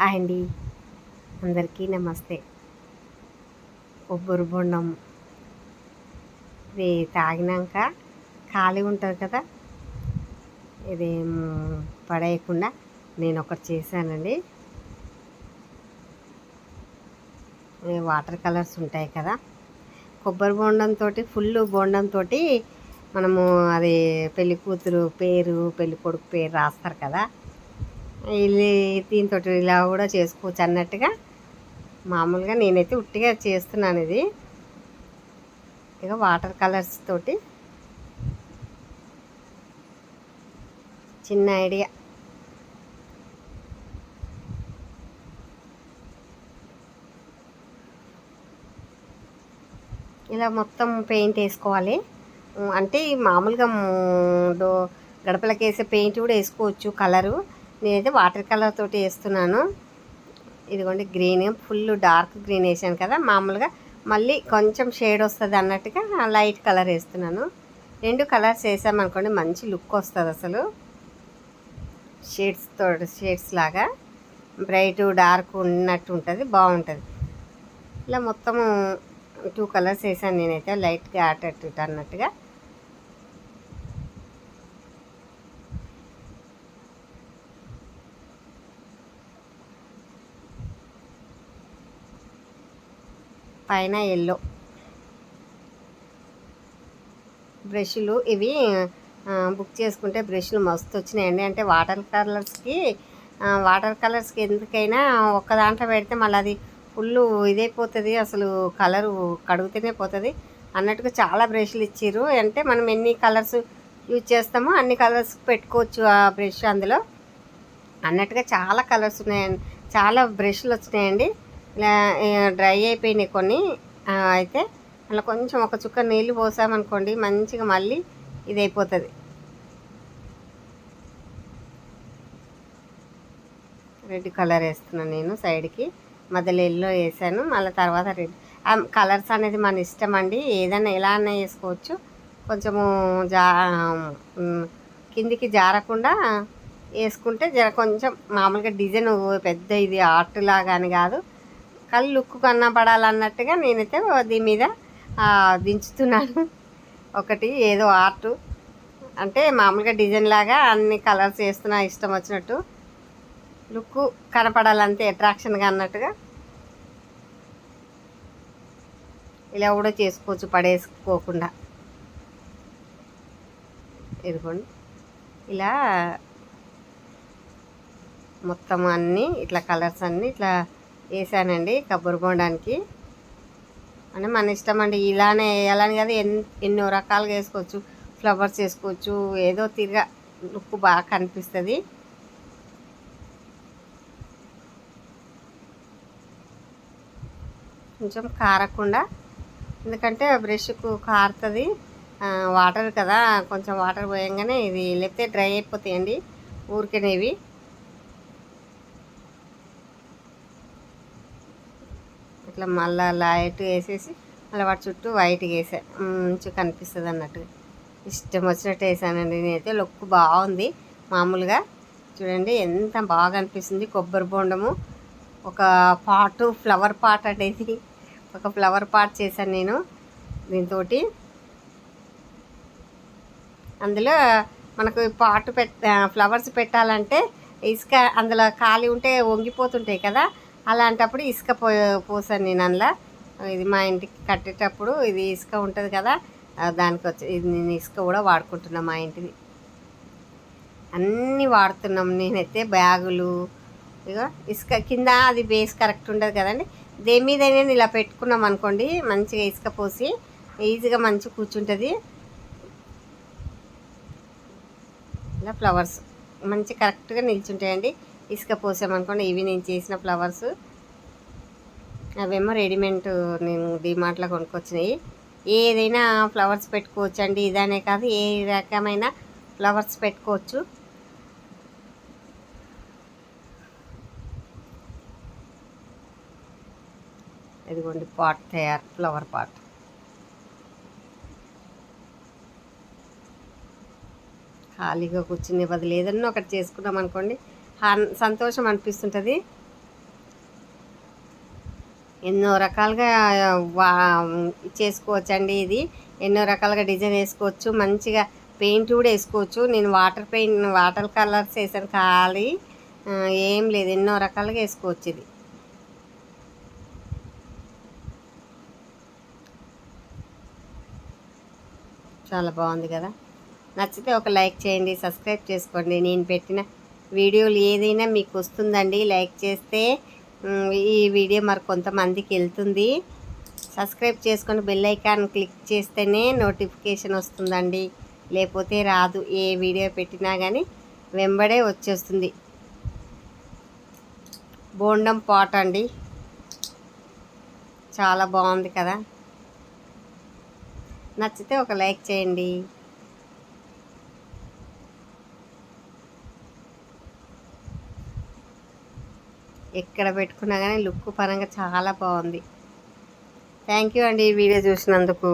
Hi అండి. అందరికీ నమస్తే. కొబ్బరి బొండం ఇది తాగినాక ఖాళీ ఉంటుంది కదా? ఇది పడేయకుండా నేను ఒకటి చేశానండి. వాటర్ కలర్స్ ఉంటాయి కదా? కొబ్బరి బొండంతో ఫుల్ బొండంతో మనము అది పెళ్ళి కూతురు పేరు పెళ్ళి కొడుకు పేరు రాస్తారు కదా? దీంతో ఇలా కూడా చేసుకోవచ్చు అన్నట్టుగా. మామూలుగా నేనైతే ఉట్టిగా చేస్తున్నాను ఇది. ఇక వాటర్ కలర్స్ తోటి. చిన్న ఐడియా. ఇలా మొత్తం పెయింట్ వేసుకోవాలి. అంటే మామూలుగా డో గడపలకి వేసే పెయింట్ కూడా వేసుకోవచ్చు కలరు. నేనైతే వాటర్ కలర్ తోటి వేస్తున్నాను. ఇదిగోండి గ్రీన్ ఫుల్ డార్క్ గ్రీన్ వేసాను కదా మామూలుగా. మళ్ళీ కొంచెం షేడ్ వస్తుంది అన్నట్టుగా లైట్ కలర్ వేస్తున్నాను. రెండు కలర్స్ వేసామనుకోండి మంచి లుక్ వస్తుంది అసలు. షేడ్స్ తోటి షేడ్స్ లాగా. బ్రైట్ డార్క్ ఉన్నట్టు ఉంటుంది బాగుంటుంది. ఇలా మొత్తము టూ కలర్స్ వేసాను నేనైతే లైట్గా అటు అన్నట్టుగా. పైన ఎల్లో. బ్రష్లు ఇవి బుక్ చేసుకుంటే బ్రష్లు మస్తు వచ్చినాయండి అంటే వాటర్ కలర్స్కి వాటర్ కలర్స్కి ఎందుకైనా ఒక్క దాంట్లో పెడితే మళ్ళీ అది ఫుల్ ఇదైపోతుంది అసలు కలరు కడుగుతూనే పోతుంది. అన్నట్టుగా చాలా బ్రష్లు ఇచ్చారు అంటే మనం ఎన్ని కలర్స్ యూజ్ చేస్తామో అన్ని కలర్స్ పెట్టుకోవచ్చు ఆ బ్రష్ అందులో. అన్నట్టుగా చాలా కలర్స్ ఉన్నాయండి. చాలా బ్రష్లు వచ్చినాయండి ఇలా డ్రై అయిపోయినాయి కొన్ని. అయితే అలా కొంచెం ఒక చుక్క నీళ్ళు పోసామనుకోండి మంచిగా మళ్ళీ ఇది అయిపోతుంది రెడ్ కలర్ వేస్తున్నాను నేను సైడ్కి. మధ్యలో ఎల్లో వేసాను మళ్ళీ తర్వాత రెడ్ కలర్స్ అనేది మన ఇష్టం అండి. ఏదైనా ఎలా అన్నా వేసుకోవచ్చు. కొంచెము జా కిందికి జారకుండా వేసుకుంటే జర కొంచెం మామూలుగా డిజైన్ పెద్ద ఇది ఆర్ట్ లాగా అని కాదు. కళ్ళు లుక్ కనబడాలన్నట్టుగా నేనైతే దీని మీద దించుతున్నాను. ఒకటి ఏదో ఆర్ట్. అంటే మామూలుగా డిజైన్ లాగా అన్ని కలర్స్ వేస్తున్నా ఇష్టం వచ్చినట్టు. లుక్ కనపడాలంతే అట్రాక్షన్గా అన్నట్టుగా. ఇలా కూడా చేసుకోవచ్చు పడేసుకోకుండా. ఇదిగోండి. ఇలా మొత్తం అన్నీ ఇట్లా కలర్స్ అన్నీ ఇట్లా వేసానండి కొబ్బరి బొండానికి. అంటే మన ఇష్టం అండి ఇలానే వేయాలని కదా ఎన్ ఎన్నో రకాలుగా వేసుకోవచ్చు. ఫ్లవర్స్ వేసుకోవచ్చు ఏదో తిరగా లుక్ బాగా కనిపిస్తుంది. కొంచెం కారకుండా ఎందుకంటే బ్రష్కు కారుతుంది. వాటర్ కదా కొంచెం వాటర్ పోయంగానే ఇది లేకపోతే డ్రై అయిపోతాయండి. ఊరికనేవి. ఇట్లా మళ్ళా లైట్ వేసేసి మళ్ళీ వాటి చుట్టూ వైట్గా వేసా మంచిగా కనిపిస్తుంది అన్నట్టు. ఇష్టం వచ్చినట్టు వేసానండి నేనైతే లుక్ బాగుంది. మామూలుగా చూడండి ఎంత బాగా అనిపిస్తుంది. కొబ్బరి బొండము ఒక పాటు ఫ్లవర్ పాట్ అనేది ఒక ఫ్లవర్ పాట్ చేశాను నేను దీంతో అందులో మనకు పాటు పెట్ ఫ్లవర్స్ పెట్టాలంటే ఇసుక అందులో ఖాళీ ఉంటే వంగిపోతుంటాయి కదా. అలాంటప్పుడు ఇసుక పో పోసాను నేను అందులో. ఇది మా ఇంటికి కట్టేటప్పుడు ఇది ఇసుక ఉంటుంది కదా దానికి వచ్చి ఇది నేను ఇసుక కూడా వాడుకుంటున్నాం మా ఇంటిది. అన్నీ వాడుతున్నాం నేనైతే బ్యాగులు ఇగో ఇసుక కింద అది బేస్ కరెక్ట్ ఉండదు కదండి. దేని మీదైనా ఇలా పెట్టుకున్నాం అనుకోండి మంచిగా ఇసుక పోసి ఈజీగా మంచిగా కూర్చుంటుంది. ఇలా ఫ్లవర్స్ మంచి కరెక్ట్గా నిల్చుంటాయండి. ఇసుక పోసామనుకోండి ఇవి నేను చేసిన ఫ్లవర్స్. అవేమో రెడీమేడ్ నేను డిమార్ట్లో కొనుక్కొచ్చినాయి ఏదైనా ఫ్లవర్స్ పెట్టుకోవచ్చు అండి ఇదనే కాదు ఏ రకమైన ఫ్లవర్స్ పెట్టుకోవచ్చు. ఇదిగోండి పాట్ తయారు ఫ్లవర్ పాట్. ఖాళీగా కూర్చునే బదులు ఏదన్నా ఒకటి చేసుకున్నాం అనుకోండి. సంతోషం అనిపిస్తుంటుంది. ఎన్నో రకాలుగా వా చేసుకోవచ్చండి ఇది. ఎన్నో రకాలుగా డిజైన్ వేసుకోవచ్చు మంచిగా పెయింట్ కూడా వేసుకోవచ్చు. నేను వాటర్ పెయింట్ వాటర్ కలర్స్ వేసాను ఖాళీ. ఏం లేదు ఎన్నో రకాలుగా వేసుకోవచ్చు ఇది. చాలా బాగుంది కదా. నచ్చితే ఒక లైక్ చేయండి సబ్స్క్రైబ్ చేసుకోండి. నేను పెట్టిన వీడియోలు ఏదైనా మీకు వస్తుందండి లైక్ చేస్తే ఈ వీడియో మరి కొంతమందికి వెళ్తుంది. సబ్స్క్రైబ్ చేసుకొని బెల్ ఐకాన్ క్లిక్ చేస్తేనే నోటిఫికేషన్ వస్తుందండి. లేకపోతే రాదు ఏ వీడియో పెట్టినా కానీ వెంబడే వచ్చేస్తుంది. బోండం పాట్ అండి. చాలా బాగుంది కదా. నచ్చితే ఒక లైక్ చేయండి. ఎక్కడ పెట్టుకున్నా కానీ లుక్ పరంగా చాలా బాగుంది. థ్యాంక్ యూ అండి ఈ వీడియో చూసినందుకు.